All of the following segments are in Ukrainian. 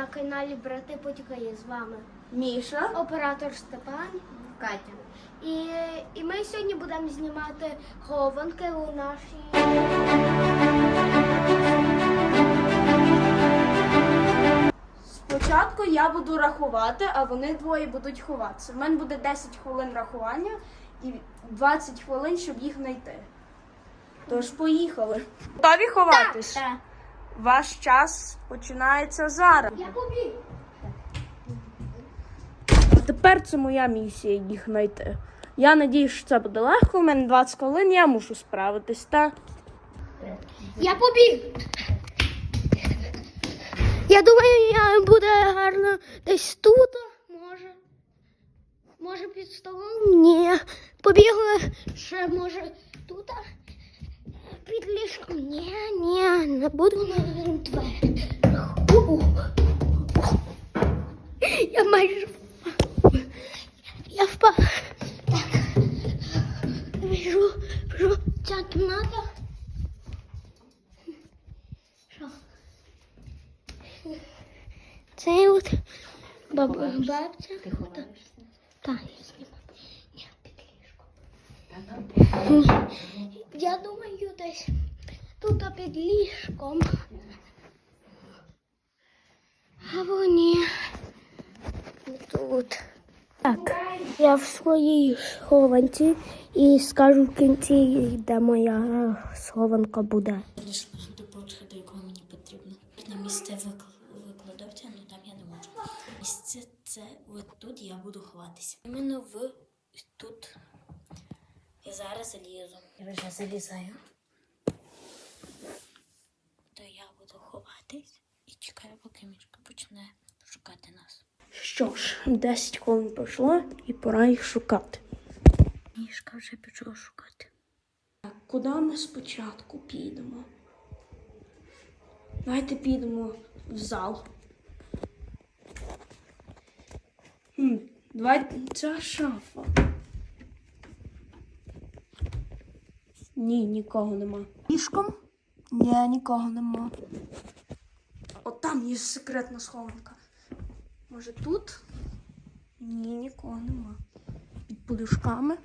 на каналі Брати Потікаї з вами Міша. оператор Степан. Катя. І, і ми сьогодні будемо знімати хованки у нашій. Спочатку я буду рахувати, а вони двоє будуть ховатися. У мене буде 10 хвилин рахування і 20 хвилин, щоб їх знайти. Тож поїхали. Готові ховатись? Так. Ваш час починається зараз. Я побіг. Тепер це моя місія їх знайти. Я надіюсь, що це буде легко. У мене 20 хвилин, я мушу справитись, так? Я побіг. Я думаю, я буде гарно десь тут, може. Може під столом? Ні. Побігли ще може тут. Під ліжком. Ні, ні, не буду на двері. Я майже впав. Я впав. Так. Біжу, біжу. Ця кімната. Що? Це от баб... бабця. Ти ховаєшся? Так, я знімаю. Ні, під ліжком. Я думаю, десь тут під ліжком. Або ні. Тут. Так, я в своїй схованці і скажу в кінці, де моя схованка буде. Лише до почти, якого мені потрібно. На місце викл- викладовця, ну там я не можу. Місце це от тут я буду ховатися. Іменно в тут. Я зараз залізу. Я вже залізаю. То я буду ховатись і чекаю, поки мішка почне шукати нас. Що ж, 10 хвилин пройшло і пора їх шукати. Мішка вже пішов шукати. Так, куди ми спочатку підемо? Давайте підемо в зал. Хм, давайте ця шафа. Ні, нікого нема. Ліжком? Ні, нікого нема. От там є секретна схованка. Може тут? Ні, нікого нема. Під подушками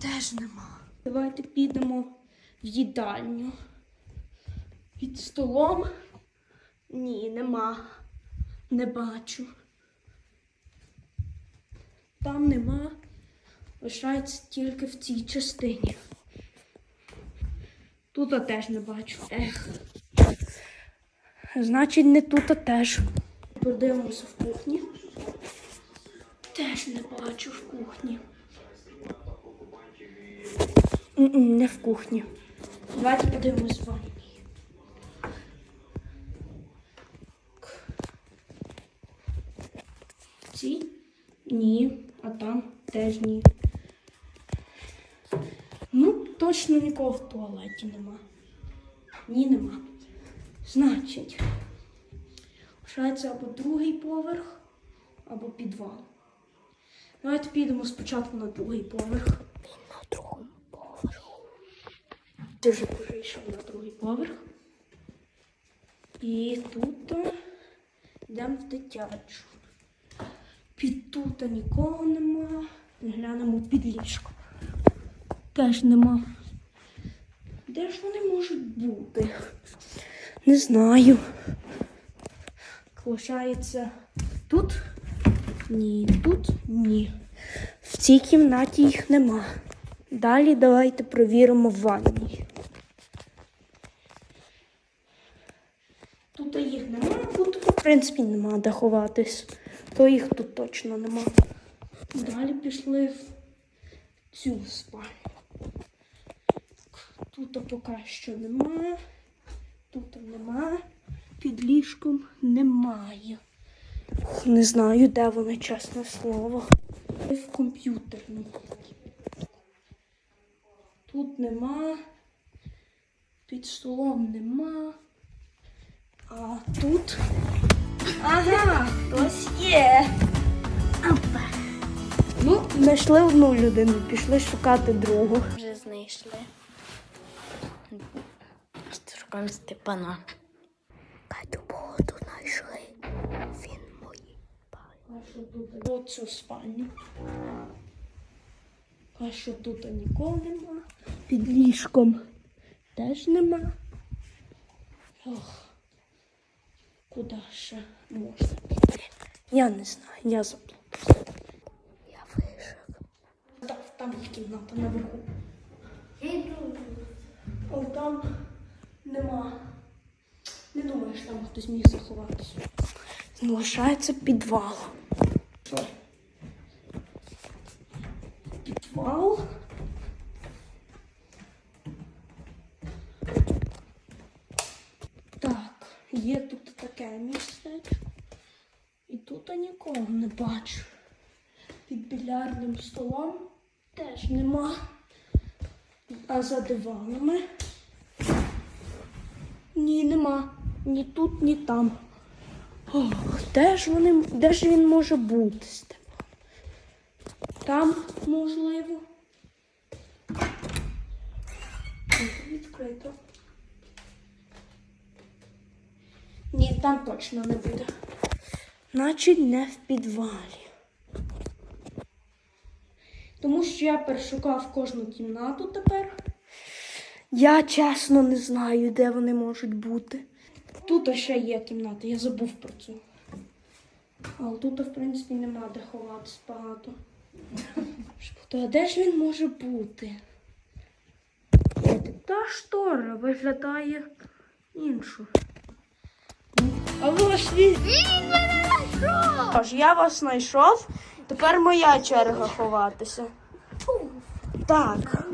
теж нема. Давайте підемо в їдальню. Під столом? Ні, нема. Не бачу. Там нема. Лишається тільки в цій частині. Тут теж не бачу. Ех. Значить, не тут а теж. Подивимося в кухні. Теж не бачу в кухні. М-м, Не в кухні. Давайте подивимось в ванні. Ці? Ні, а там теж ні. Точно нікого в туалеті нема. Ні, нема. Значить, лишається або другий поверх, або підвал. Давайте підемо спочатку на другий поверх. На другому поверху. Ти вже прийшов на другий поверх. І тут йдемо в дитячу. Під тут нікого нема. Глянемо під ліжко. Теж нема. Де ж вони можуть бути? Не знаю. Лишається тут? Ні, тут ні. В цій кімнаті їх нема. Далі давайте провіримо в ванній. Тут їх нема, тут, в принципі, нема де ховатись. То їх тут точно нема. Далі пішли в цю спальню. Тут поки що нема. Тут нема. Під ліжком немає. Не знаю, де вони, чесне слово. В комп'ютерну. Тут нема. Під столом нема. А тут. Ага, хтось є. Опа. Ну, знайшли одну людину, пішли шукати другу. Вже знайшли. Шукаємо Степана. Катю, походу знайшли. А що тут? Оцю спальню. А що тут нікого нема. Під ліжком теж нема. Ох. Куди ще можна піти? Я не знаю, я заплутався. Я вийшов. Так, там є кімната наверху. Я йду. О, там нема. Не думаю, що там хтось міг заховатися. Залишається підвал. Підвал. Так, є тут таке містечко. І тут я нікого не бачу. Під більярдним столом теж нема. А за диванами? Ні, нема. Ні тут, ні там. Ох, де ж вони, де ж він може бути? Там, можливо. Відкрито. Ні, там точно не буде. Значить, не в підвалі. Тому що я перешукав кожну кімнату тепер. Я чесно не знаю, де вони можуть бути. Тут ще є кімната, я забув про це. Але тут, в принципі, нема де ховатися багато. А де ж він може бути? Та штора виглядає іншу. Алло, світ! Він мене знайшов! Тож я вас знайшов, тепер моя черга ховатися. Так.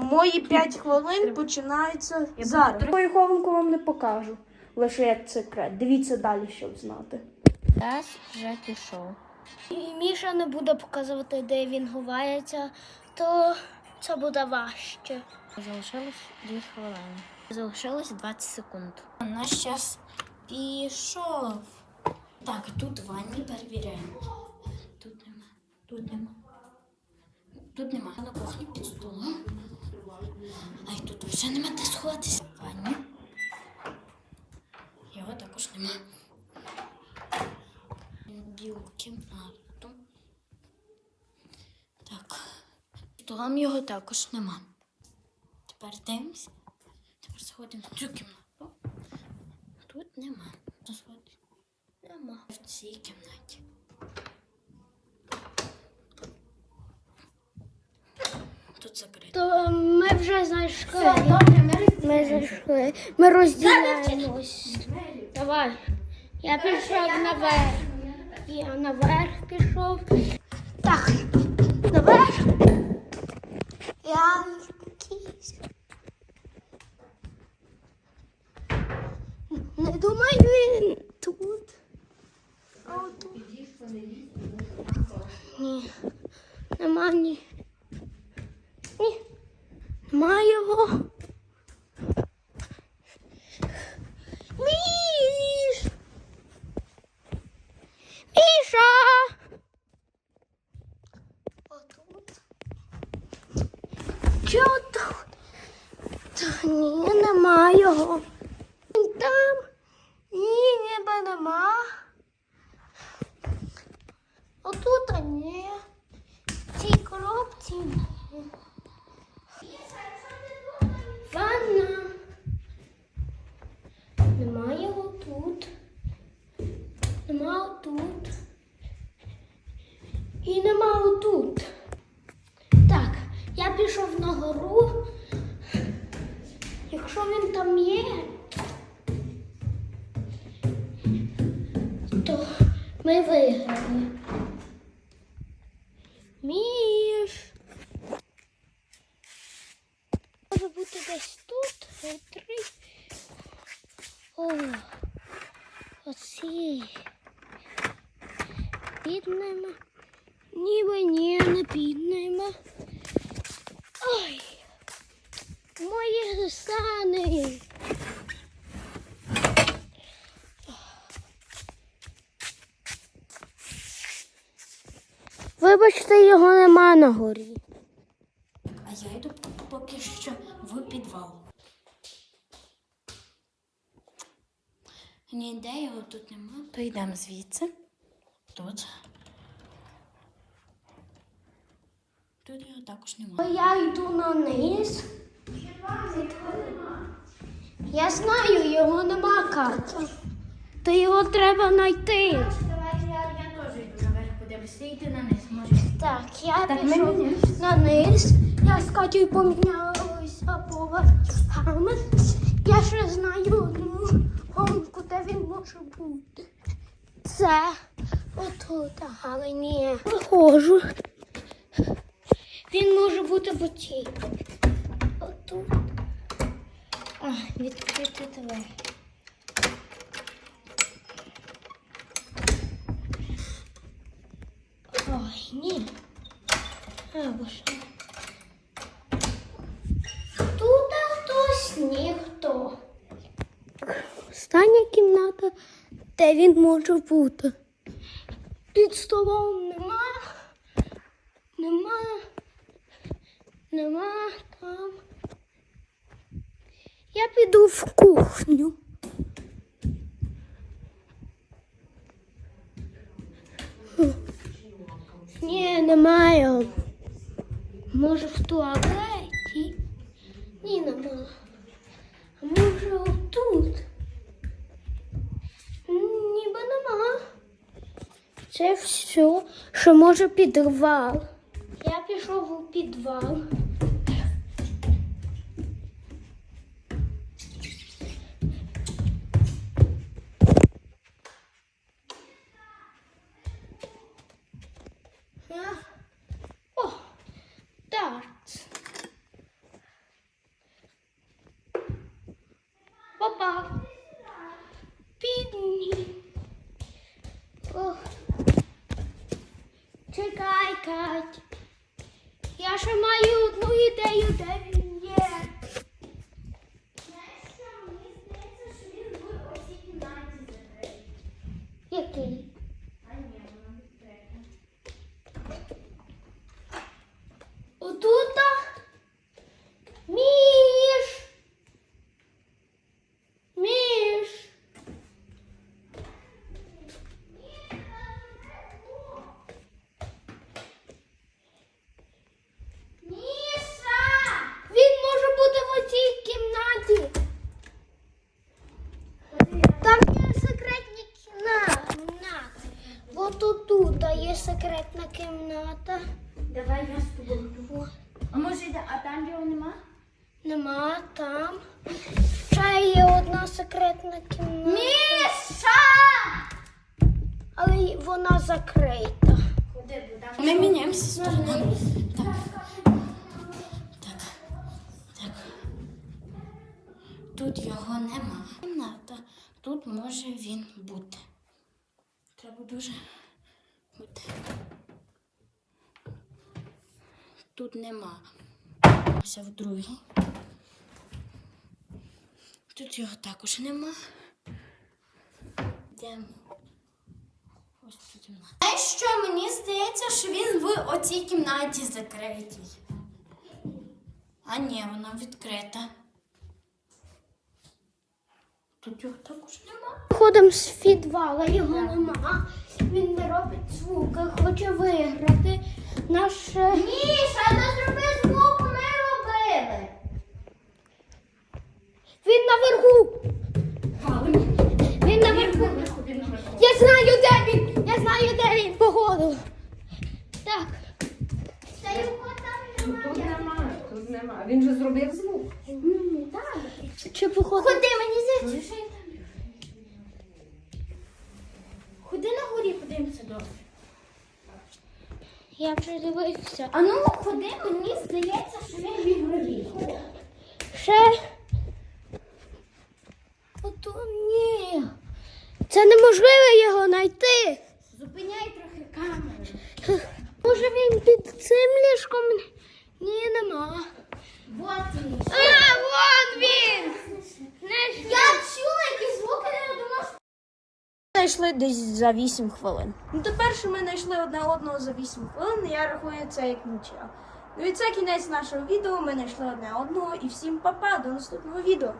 Мої 5 хвилин починаються зараз. Мою хованку вам не покажу. Лише як секрет. Дивіться далі, щоб знати. Раз вже пішов. І Міша не буде показувати, де він ховається, то це буде важче. Залишилось 2 хвилини. Залишилось 20 секунд. Наш час пішов. Так, тут ванні перевіряємо. Тут нема. Тут нема. Тут нема. На кухні під столом. А й тут вже нема де сховатися. Ванні. Його також нема. Білу кімнату. Так. Столом його також нема. Тепер дивимося. Тепер заходимо в цю кімнату. Тут нема. Нема. В цій кімнаті. Тут закрито. То ми вже знайшли. Ми зайшли. Ми розділяємось. Давай. Я пішов наверх. Я наверх пішов. Так, наверх. Я якийсь. Не думаю, він тут. А отут. Ні. Нема ні. Ні. Нема його. Ми виграли. Міш. Може бути десь тут, три. О, оці. Піднемо. Ніби ні, не піднемо. Ой, мої сани. Вибачте, його нема на горі. А я йду поки що в підвал. Ніде його тут нема, то йдемо звідси. Тут. Тут його також немає. Я йду на низ. Я знаю, його нема карта. То його треба знайти. Йти на низ, може. Так, я Так, пішов на низ. Я з Катю помінялася поверхами. Я ще знаю одну гонку, де він може бути. Це отут, але ні. Виходжу. Він може бути в оцій. Отут. А, відкрити двері. Ой, ні. А, боже. Тут хтось ніхто. Остання кімната, де він може бути. Під столом нема. Нема. Нема там. Я піду в кухню. Ні, немає. Може в туалеті? Ні, нема. А може отут? Ніби нема. Це все, що може підвал. Я пішов у підвал. Я... О, дартс. Попав. Підні. Ох. Чекай, Кать. Я ще маю одну ідею, де він є. Знаєш, що мені здається, що він в оцій кімнаті закритий. Який? Отута між. Між. Міша! Він може бути в оцій кімнаті. Там є секретні кімнати. От отут є секретна кімната. Давай я з тобою. А може, йде- а там його нема? Нема там. Ще є одна секретна кімната. Міша! Але вона закрита. Ми міняємося сторонами. Так. Так. Так. Тут його нема. Кімната. Тут може він бути. Треба дуже Тут нема. Ось в другій. Тут його також нема. Знаєш що, мені здається, що він в оцій кімнаті закритій. А ні, вона відкрита. Тут його також нема. Ходимо з підвала, його нема. Він не робить звуки, хоче виграти. Наше. Міша, не зроби звук, ми робили. Він наверху. Він наверху. Я знаю, де він. Я знаю, де він, погоду. Так. Та його там Тут нема. Він же зробив звук. Чи походу? Ходи, мені що там. Ходи на горі, подивимося добре. Я вже дивився. А ну ходи, мені здається, що він від горі. Ще. Ото ні. Це неможливо його знайти. Зупиняй трохи камеру. Може він під цим ліжком? Ні, нема. Вот він. А, вон він! Я чула якісь звуки, я думала, що Знайшли десь за 8 хвилин. Ну тепер, що ми знайшли одне одного за 8 хвилин, я рахую це як нічого. Ну і це кінець нашого відео. Ми знайшли одне одного і всім па-па, до наступного відео.